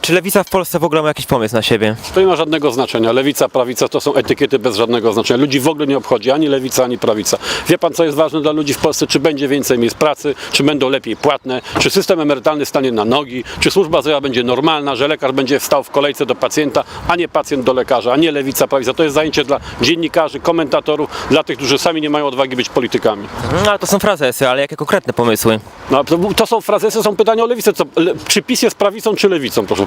Czy lewica w Polsce w ogóle ma jakiś pomysł na siebie? To nie ma żadnego znaczenia. Lewica, prawica to są etykiety bez żadnego znaczenia. Ludzi w ogóle nie obchodzi ani lewica, ani prawica. Wie pan, co jest ważne dla ludzi w Polsce? Czy będzie więcej miejsc pracy, czy będą lepiej płatne, czy system emerytalny stanie na nogi, czy służba zdrowia będzie normalna, że lekarz będzie stał w kolejce do pacjenta, a nie pacjent do lekarza, a nie lewica, prawica. To jest zajęcie dla dziennikarzy, komentatorów, dla tych, którzy sami nie mają odwagi być politykami. No, ale to są frazesy, ale jakie konkretne pomysły? No, to, to są frazesy, są pytania o lewicę. Co, le, czy PiS jest prawicą, czy lewicą, proszę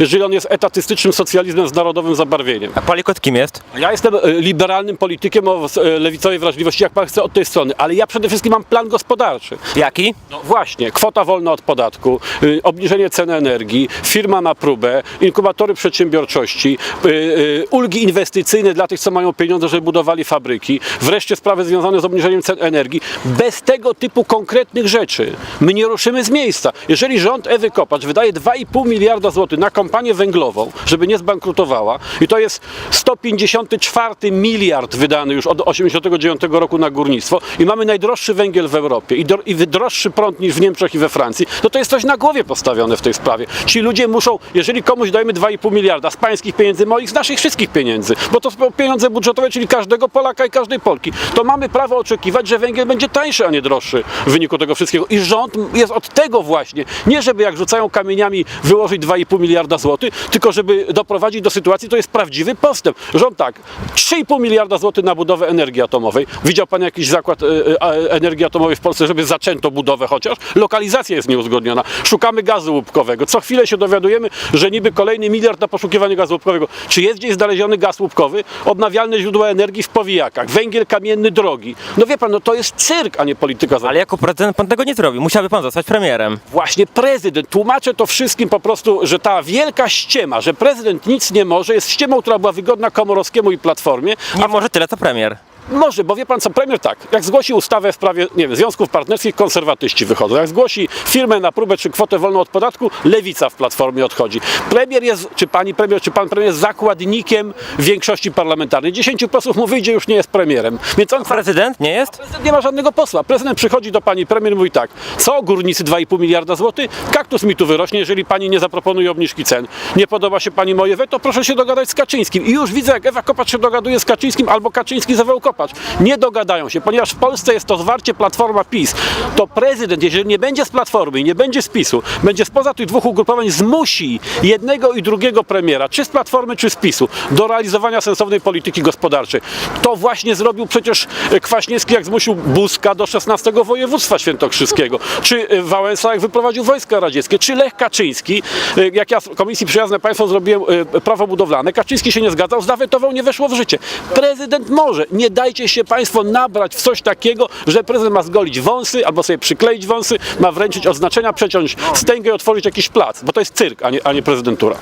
Jeżeli on jest etatystycznym socjalizmem z narodowym zabarwieniem. A Palikot kim jest? Ja jestem e, liberalnym politykiem o e, lewicowej wrażliwości, jak pan chce od tej strony, ale ja przede wszystkim mam plan gospodarczy. Jaki? No właśnie, kwota wolna od podatku, y, obniżenie ceny energii, firma na próbę, inkubatory przedsiębiorczości, y, y, ulgi inwestycyjne dla tych, co mają pieniądze, żeby budowali fabryki, wreszcie sprawy związane z obniżeniem cen energii. Bez tego typu konkretnych rzeczy my nie ruszymy z miejsca. Jeżeli rząd Ewy Kopacz wydaje 2,5 miliarda złotych na kompanię węglową, żeby nie zbankrutowała i to jest 154 miliard wydany już od 89 roku na górnictwo i mamy najdroższy węgiel w Europie i, do, i droższy prąd niż w Niemczech i we Francji, no to jest coś na głowie postawione w tej sprawie. Ci ludzie muszą, jeżeli komuś dajemy 2,5 miliarda z pańskich pieniędzy, moich, z naszych wszystkich pieniędzy, bo to są pieniądze budżetowe, czyli każdego Polaka i każdej Polki, to mamy prawo oczekiwać, że węgiel będzie tańszy, a nie droższy w wyniku tego wszystkiego. I rząd jest od tego właśnie, nie żeby jak rzucają kamieniami wyłożyć 2,5 miliarda złotych, tylko żeby doprowadzić do sytuacji, to jest prawdziwy postęp. Rząd tak, 3,5 miliarda złotych na budowę energii atomowej. Widział pan jakiś zakład e, e, energii atomowej w Polsce, żeby zaczęto budowę chociaż? Lokalizacja jest nieuzgodniona. Szukamy gazu łupkowego. Co chwilę się dowiadujemy, że niby kolejny miliard na poszukiwanie gazu łupkowego. Czy jest gdzieś znaleziony gaz łupkowy? Odnawialne źródła energii w powijakach. Węgiel kamienny drogi. No wie pan, no to jest cyrk, a nie polityka. Ale jako prezydent pan tego nie zrobi. Musiałby pan zostać premierem. Właśnie prezydent. Tłumaczę to wszystkim po prostu, że ta wielka ściema, że prezydent nic nie może, jest ściemą, która była wygodna Komorowskiemu i Platformie. Nie może tyle co premier. Może, bo wie pan co, premier tak, jak zgłosi ustawę w sprawie, nie wiem, związków partnerskich, konserwatyści wychodzą. Jak zgłosi firmę na próbę czy kwotę wolną od podatku, lewica w platformie odchodzi. Premier jest, czy pani premier, czy pan premier jest zakładnikiem większości parlamentarnej. 10 posłów mu wyjdzie, już nie jest premierem. Więc on Prezydent nie jest? Prezydent nie ma żadnego posła. Prezydent przychodzi do pani premier i mówi tak, co górnicy 2,5 miliarda złotych? Kaktus mi tu wyrośnie, jeżeli pani nie zaproponuje obniżki cen. Nie podoba się pani moje weto, proszę się dogadać z Kaczyńskim. I już widzę, jak Ewa Kopacz się dogaduje z Kaczyńskim albo Kaczyński z Ewą Kopacz. Nie dogadają się, ponieważ w Polsce jest to zwarcie Platforma PiS. To prezydent, jeżeli nie będzie z Platformy i nie będzie z PiSu, będzie spoza tych dwóch ugrupowań, zmusi jednego i drugiego premiera, czy z Platformy, czy z PiSu, do realizowania sensownej polityki gospodarczej. To właśnie zrobił przecież Kwaśniewski, jak zmusił Buzka do 16 województwa świętokrzyskiego, czy e, Wałęsa, jak wyprowadził wojska radzieckie, czy Lech Kaczyński, e, jak ja w Komisji Przyjazne Państwo zrobiłem e, prawo budowlane, Kaczyński się nie zgadzał, zawetował, nie weszło w życie. Prezydent może. Nie dajcie się Państwo nabrać w coś takiego, że prezydent ma zgolić wąsy, albo sobie przykleić wąsy, ma wręczyć odznaczenia, przeciąć stęgę i otworzyć jakiś plac, bo to jest cyrk, a nie, a nie prezydentura.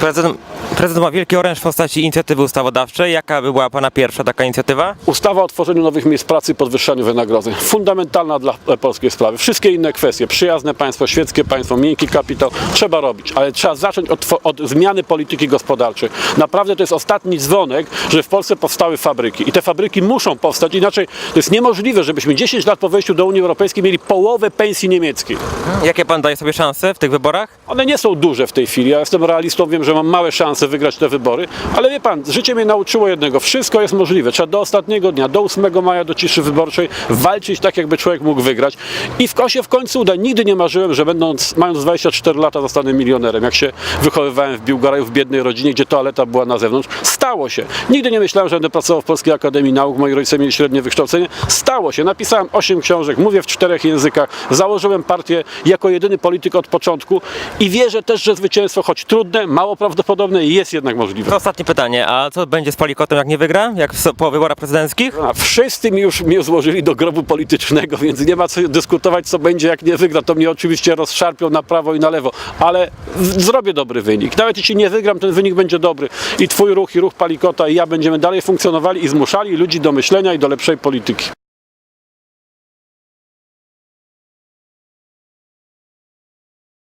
Prezydent, prezydent ma wielki oręż w postaci inicjatywy ustawodawczej. Jaka by była pana pierwsza taka inicjatywa? Ustawa o tworzeniu nowych miejsc pracy i podwyższaniu wynagrodzeń. Fundamentalna dla polskiej sprawy. Wszystkie inne kwestie, przyjazne państwo, świeckie państwo, miękki kapitał, trzeba robić, ale trzeba zacząć od, od zmiany polityki gospodarczej. Naprawdę to jest ostatni dzwonek, że w Polsce powstały fabryki i te fabryki muszą powstać, inaczej to jest niemożliwe, żebyśmy 10 lat po wejściu do Unii Europejskiej mieli połowę pensji niemieckiej. Jakie pan daje sobie szanse w tych wyborach? One nie są duże w tej chwili. Ja jestem realistą, wiem, że mam małe szanse wygrać te wybory, ale wie pan, życie mnie nauczyło jednego. Wszystko jest możliwe. Trzeba do ostatniego dnia, do 8 maja, do ciszy wyborczej walczyć tak, jakby człowiek mógł wygrać. I w kosie w końcu uda. Nigdy nie marzyłem, że będąc, mając 24 lata zostanę milionerem. Jak się wychowywałem w Biłgaraju, w biednej rodzinie, gdzie toaleta była na zewnątrz. Stało się. Nigdy nie myślałem, że będę pracował w Polskiej Akademii Nauk. Moi rodzice mieli średnie wykształcenie. Stało się. Napisałem 8 książek, mówię w czterech językach. Założyłem partię jako jedyny polityk od początku i wierzę też, że zwycięstwo, choć trudne, mało prawdopodobne, jest jednak możliwe. To ostatnie pytanie. A co będzie z Palikotem, jak nie wygra? Jak po wyborach prezydenckich? A wszyscy mi już mnie złożyli do grobu politycznego, więc nie ma co dyskutować, co będzie, jak nie wygra. To mnie oczywiście rozszarpią na prawo i na lewo, ale zrobię dobry wynik. Nawet jeśli nie wygram, ten wynik będzie dobry. I twój ruch, i ruch Palikota, i ja będziemy dalej funkcjonowali i zmuszali ludzi do myślenia i do lepszej polityki.